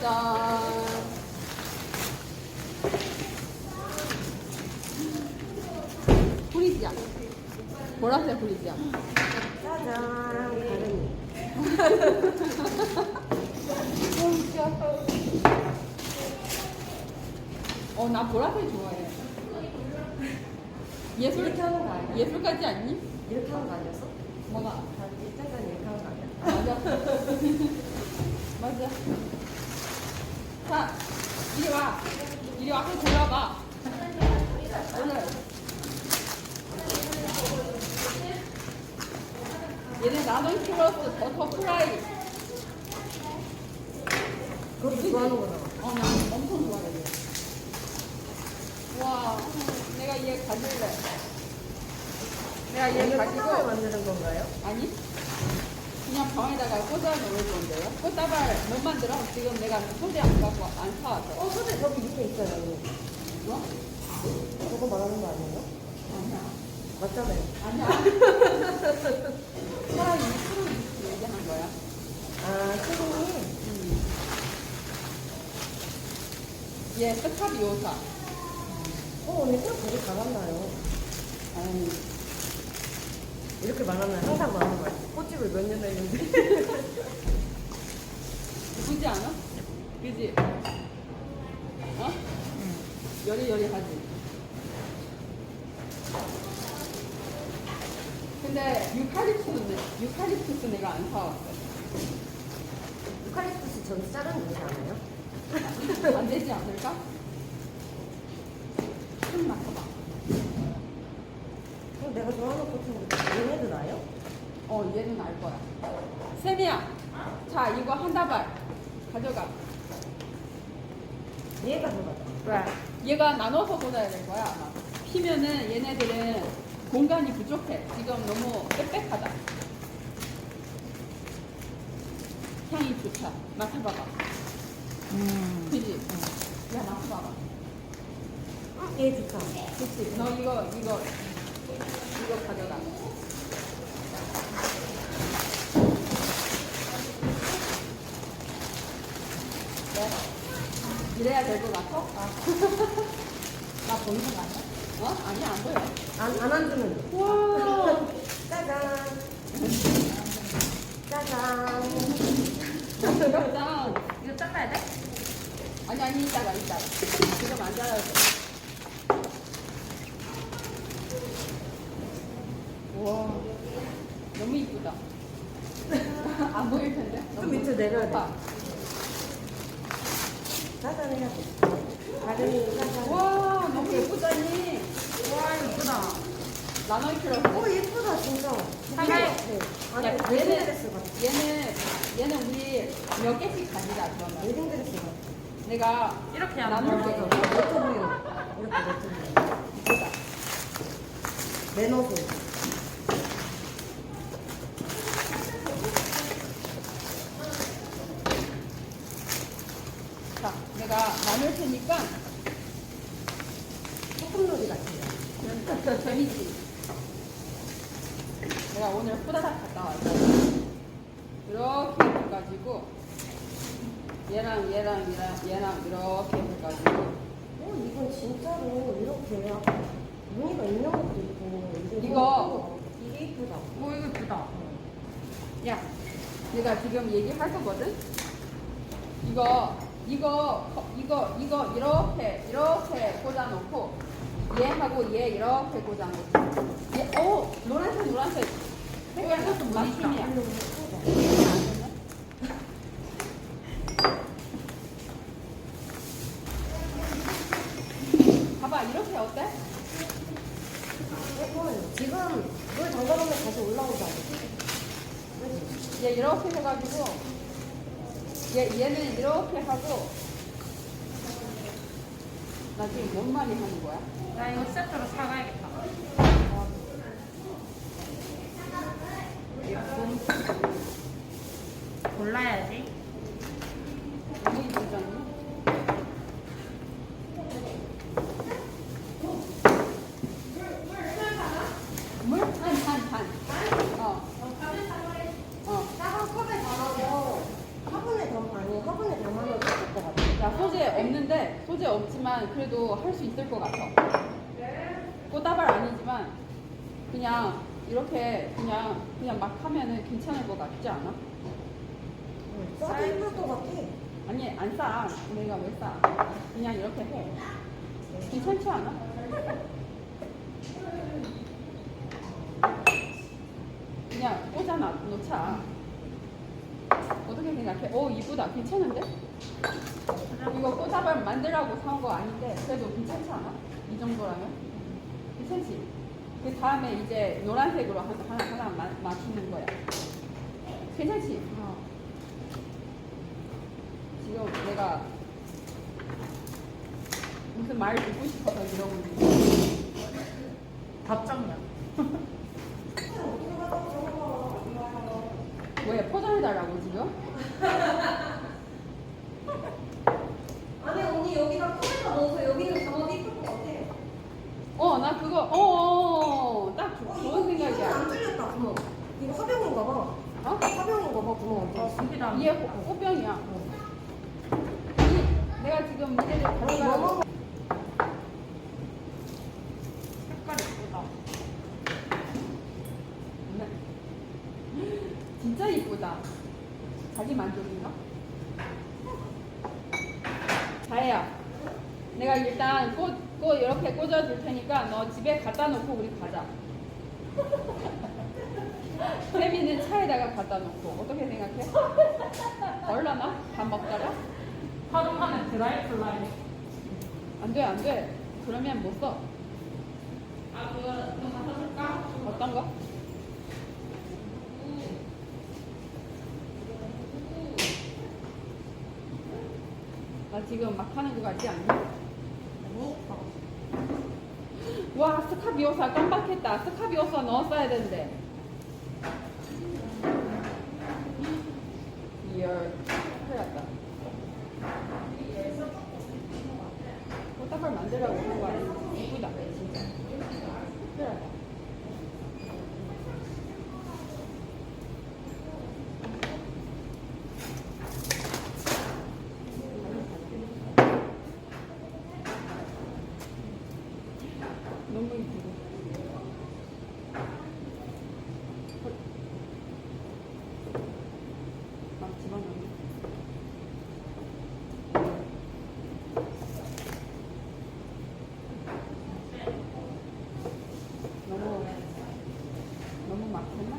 짜잔. 후리지야. 보라색 후리지야. 짜잔 어, 나 보라색 좋아해. 예술, 이렇게 하는 거 아니야? 예술까지 아니? 이렇게 하는 거 아니었어? 뭐가? 다 이렇게 짜잔 이렇게 하는 거 아니야? 맞아. 맞아. 자, 이리 와. 이리 와서 골라봐. 오늘. 얘는 나는 플러스 버터 프라이. 그것도 좋아하는 거잖아 어, 나 엄청 좋아해. 얘. 와, 내가 얘 가질래. 내가 얘 가지고. 만드는 건가요? 아니? 그냥 병에다가 꽂아 놓을 건데요. 꽃다발 못 만들어? 지금 내가 소재 안 갖고 안 사와서. 어 소재 저기 밑에 있어요 뭐? 저거 말하는 거 아니에요? 아니야. 맞잖아요 아니야. 사람이 프로 얘기한 거야. 아 선생님 음. 얘 스카비 요사. 어 언니 꽃 되게 잘한다요 아니, 이렇게 말하면 항상 말하는 거야 꽃집을 몇년 했는데 그지 않아? 그지? 어? 여리여리하지. 근데 유칼립투스는 유칼립투스 내가 안 사왔어. 유칼립투스 전 자르는 거지 않아요? 안 되지 않을까? 좀 맡아봐. 그럼 내가 좋아하는 꽃은 얘네도 나요? 어, 얘는 알 거야. 세미야, 자 이거 한 다발 가져가. 얘가 왜? 얘가 나눠서 꽂아야 될 거야 아마. 피면은 얘네들은 공간이 부족해. 지금 너무 빽빽하다. 향이 좋다. 맡아봐봐. 음. 그지? 야 맡아봐봐. 응, 얘 좋다 그치? 너 이거 이거 이거 가져가. 네? 이래야 될 것 같아? 아. 나 보이는 거 아니야? 어? 아니야 안 보여. 안, 안 앉으면 돼 와. 짜잔 짜잔 짱. 이거 잘라야 돼? 아니 아니 이따가 이따가. 지금 안 잘라도 돼. 와. 너무 이쁘다. 안 보일 텐데. 좀 밑으로 내려야 돼. 와 너무 예쁘다 니. 와 이쁘다. 나눠 입히러. 어 예쁘다 진짜 사과해. 네. 아니 야, 웨딩 드레스 같아 얘는 얘는 우리 몇 개씩 가지자 그러면. 웨딩 드레스 같아 내가 이렇게 안 나눌게. 보여. 너트브유 이렇게 이거다. 매너소 자, 내가 나눌 테니까 소꿉놀이 같아요 재미지. 내가 오늘 후다닥 갔다 왔어. 이렇게 해가지고 얘랑 얘랑 얘랑 얘랑 이렇게 해가지고 어 이건 진짜로 이렇게 무늬가 있는 것도 있고 이게 이거. 뭐- 이게 이쁘다 오 이거 이쁘다. 야, 내가 지금 얘기할 거거든. 이거 이거 거- 이거 이거 이렇게 이렇게 꽂아놓고 얘하고 얘 이렇게 꽂아놓고 얘, 오 노란색 노란색 봐봐 이렇게 어때? 지금 물 담가놓으면 다시 올라오지 않을까? 그치? 얘 이렇게 해가지고 얘 얘는 이렇게 하고 나 지금 뭔 말이 하는 거야? 나 이거 세트로 사가야겠다. 예쁜. 이쁘잖니? 물? 반, 반, 반. 어. 어. 작은 컵에 담아서 화분에 담 아니 화분에 담아놓고 나는 그래도 할 수 있을 것 같아. 꽃다발 아니지만 그냥 이렇게 그냥 그냥 막 하면은 괜찮을 것 같지 않아? 싸도 예쁠 것 같아. 아니 안 싸. 내가 왜 싸? 그냥 이렇게 해. 괜찮지 않아? 그냥 꽂아놔 놓자. 어떻게 생각해? 오 이쁘다. 괜찮은데? 이거 꽃다발 만들라고 사온 거 아닌데 그래도 괜찮지 않아? 이 정도라면? 괜찮지? 그 다음에 이제 노란색으로 한- 하나 하나 마- 맞추는 거야. 괜찮지? 어. 지금 내가 무슨 말 듣고 싶어서 이러고 있는데 답장이야. 왜 포장해달라고 지금? 아니 언니 여기다 코에다 넣어서 여기는 장어도 이쁠 것 같아. 어 나 그거 어딱 어, 좋은 이거 생각이야 안 뚫렸다 구멍. 이거 화병인가 봐. 어? 화병인가 봐 구멍 안 어, 뚫렸어. 숨기다. 이게 호- 호병이야 지금 이제를 아니 가져가라고 너무 색깔 예쁘다. 진짜 이쁘다 자기 만족인가? 자혜야 내가 일단 꽃, 꽃 이렇게 꽂아줄 테니까 너 집에 갖다 놓고 우리 가자 세미는 차에다가 갖다 놓고 어떻게 생각해? 얼라나? 밥 먹다가? 하루 만에 드라이 플라이. 안 돼 안 돼 그러면 못 써 아 그거 좀 갖다 줄까? 어떤 거? 나 지금 막 하는 거 같지 않니? 와 스카비오사 깜빡했다 스카비오사 넣었어야 되는데 이열 큰일 났다 꽃다발 만들라고 그런 거 아니야 이쁘다 진짜 큰일 났다 너무 이쁘고 막 집어넣네 너무 너무 막혔나?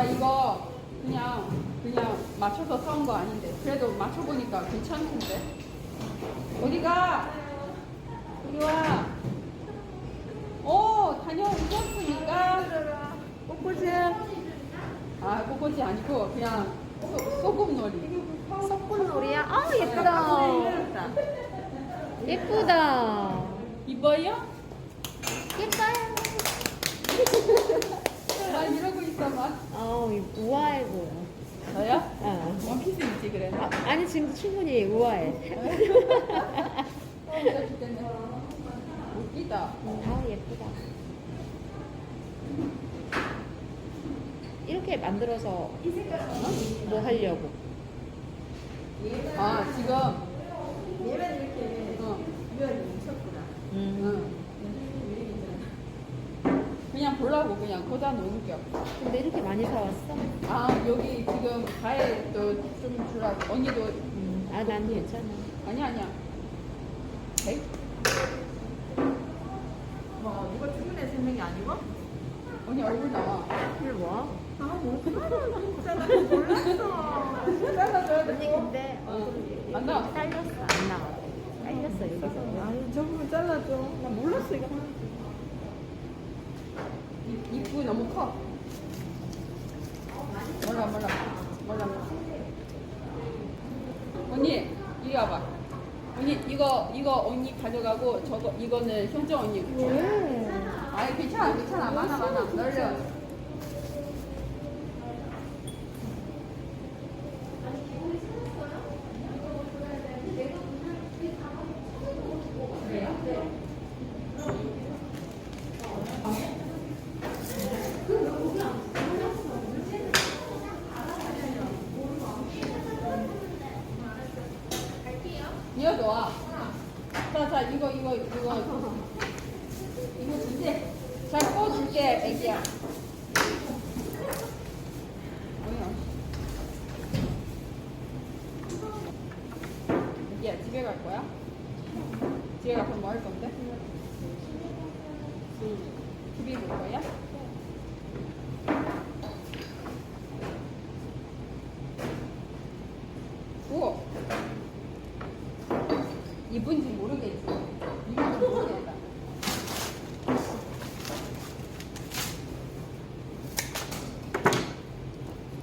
나 이거 그냥 그냥 맞춰서 사온 거 아닌데 그래도 맞춰보니까 괜찮던데 어디가? 이리 와. 오 다녀오셨습니까? 꼬꼬지? 아 꼬꼬지 아니고 그냥 소, 소금놀이. 소꿉놀이야? 아 예쁘다. 예쁘다. 이뻐요? 예뻐요. 나 이러고 있어 막. 어 우아해 보여. 저요? 어. 원피스 입지 그랬나? 아, 아니 지금 충분히 우아해. 어. 웃기다. 아 예쁘다. 이렇게 만들어서 뭐 하려고? 아 지금 얘는 이렇게 어, 유연이 미쳤구나. 음. 응. 그냥 보려고 그냥 거다 놓은 겨. 근데 이렇게 많이 사왔어? 아 여기 지금 과일도 좀 주라고 언니도 음. 아 난 괜찮아. 아니야 아니야 백? 뭐 이거 주문에 세는 게 아니고? 언니 얼굴 나와 이걸 뭐야? 아 진짜 나 몰랐어. 잘라줘야 언니 근데 어. 얼굴이 안 나와. 잘렸어 안 나와. 잘렸어 여기서. 아니 저 부분 잘라줘. 나 몰랐어 이거. 입, 입구 너무 커. 몰라 몰라. 몰라 몰라. 언니 이리 와봐. 언니 이거 이거 언니 가져가고 저거 이거는 형정 언니. 줘. 왜? 아이 괜찮아 괜찮아. 많아 많아. 널려 이어도 와. 자, 자, 이거, 이거. 이거 주지? 잘 꺼줄게, 애기야. 뭐야? 애기야, 집에 갈 거야? 집에 가서 뭐 할 건데? TV 볼 거야? 우와. 이쁜지 모르겠지. 이쁜지 모르겠다.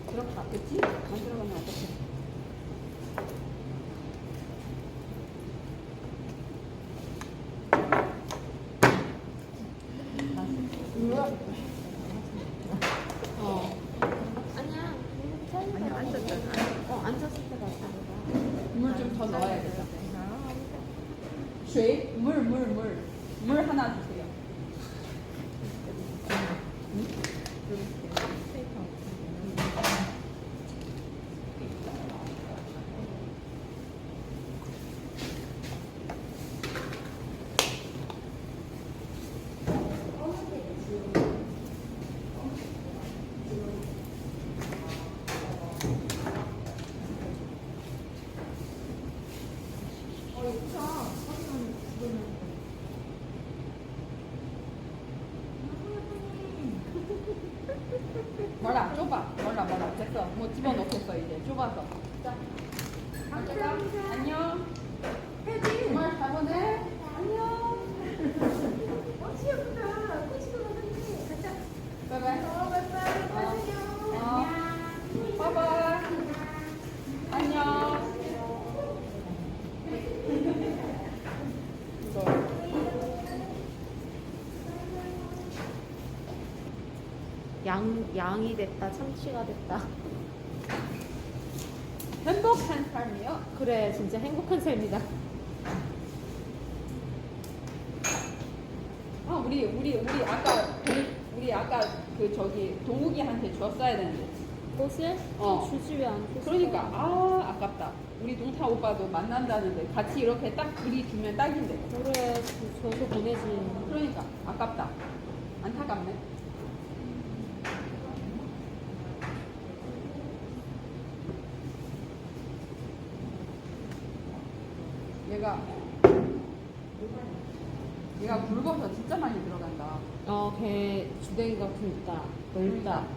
그렇게 아프지? 안 들어가면 어떡해. 어. 아니야. 아니야, 앉았잖아. 어, 앉았을 때가 다르다. 물 좀 더 넣어야겠다. 쉐? 물, 물, 물. 물 하나 주세요. 몰라, 좁아. 몰라, 몰라. 됐어. 뭐 집어넣겠어, 이제. 좁아서. 자. 안녕. 안녕. 정말 잘 보내. 안녕. 바이바이. 어, 바이바이. 안녕. 이거. 양, 양이 됐다, 참치가 됐다. 행복한 삶이요? 그래, 진짜 행복한 삶이다. 아, 우리, 우리, 우리 아까, 동- 우리 아까 그 저기 동욱이한테 줬어야 되는데. 꽃을? 어. 주지 왜 안 줬어? 그러니까, 아, 아깝다. 우리 동타 오빠도 만난다는데 같이 이렇게 딱 둘이 주면 딱인데. 그래, 주- 줘서 보내지. 그러니까, 아깝다. 안타깝네. 얘가, 얘가 굵어서 진짜 많이 들어간다. 어, 걔 주댕이가 굵다. 넓다.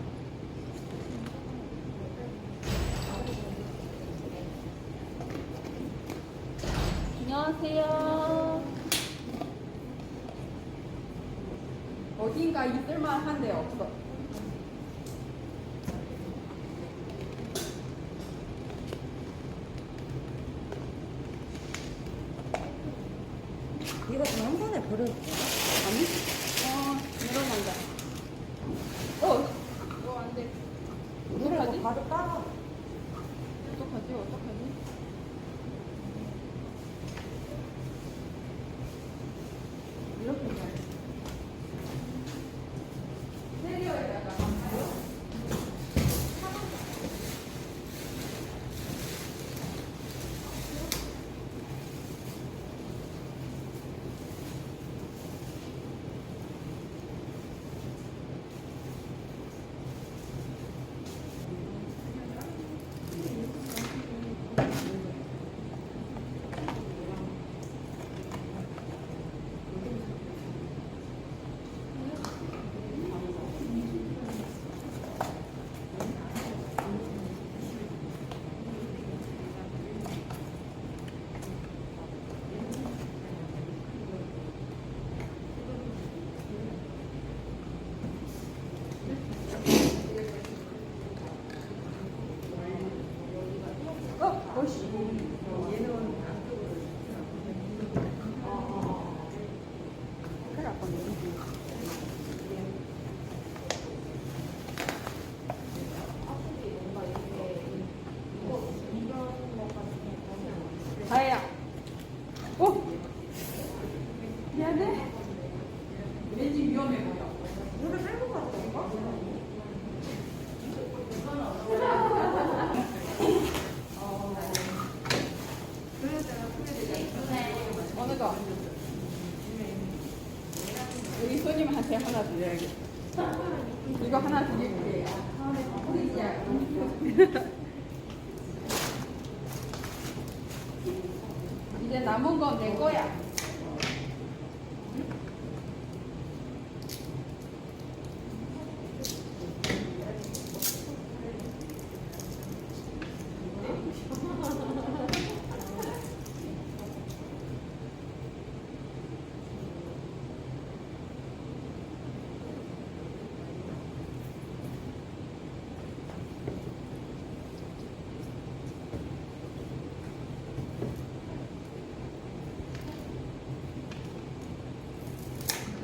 안녕하세요. 어딘가 있을만 한데 없어. 이거 다 한 번에 버려도 돼? 아니? 어, 늘어난다. 어, 이거 안 돼. 물에 어떡하지? 뭐 가득 따라. 어떡하지? 어떡하지? 이렇게 해야 돼. 세리어에다가 어, 멋있어. 이거. 우리 네. 손님한테 하나 드려야겠다. 이거 하나 드릴게요. 이제 남은 건 내 거야.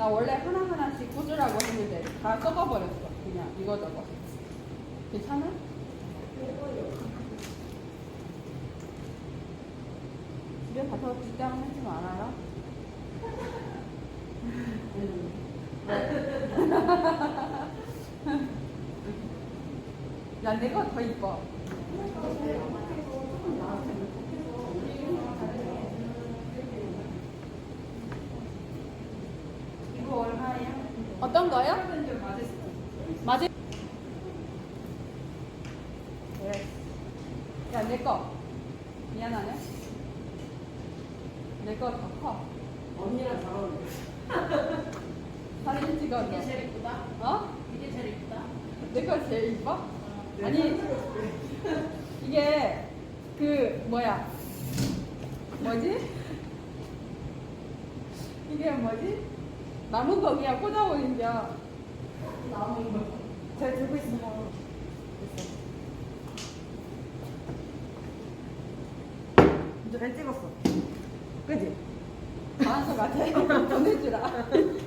나 원래 하나하나씩 꽂으라고 했는데 다 썩어버렸어. 그냥 이거저거. 괜찮아? 집에 가서 직장 하지 말아요. 야, 내가 더 이뻐. 이거 얼마야? 어떤 거요? 맞을 그래. 야, 내 거. 미안하네. 내 거 더 커. 언니랑 잘 어울려. 찍었어. 이게 제일 이쁘다. 어? 이게 제일 이쁘다. 내거 제일 이뻐? 아니, 이게 그 뭐야? 뭐지? 이게 뭐지? 남은 거 그냥 꽂아버린 게 남은 거. 잘 들고 있어. 이제 잘 찍었어. 그지? 잘한 거 같아. 보내주라.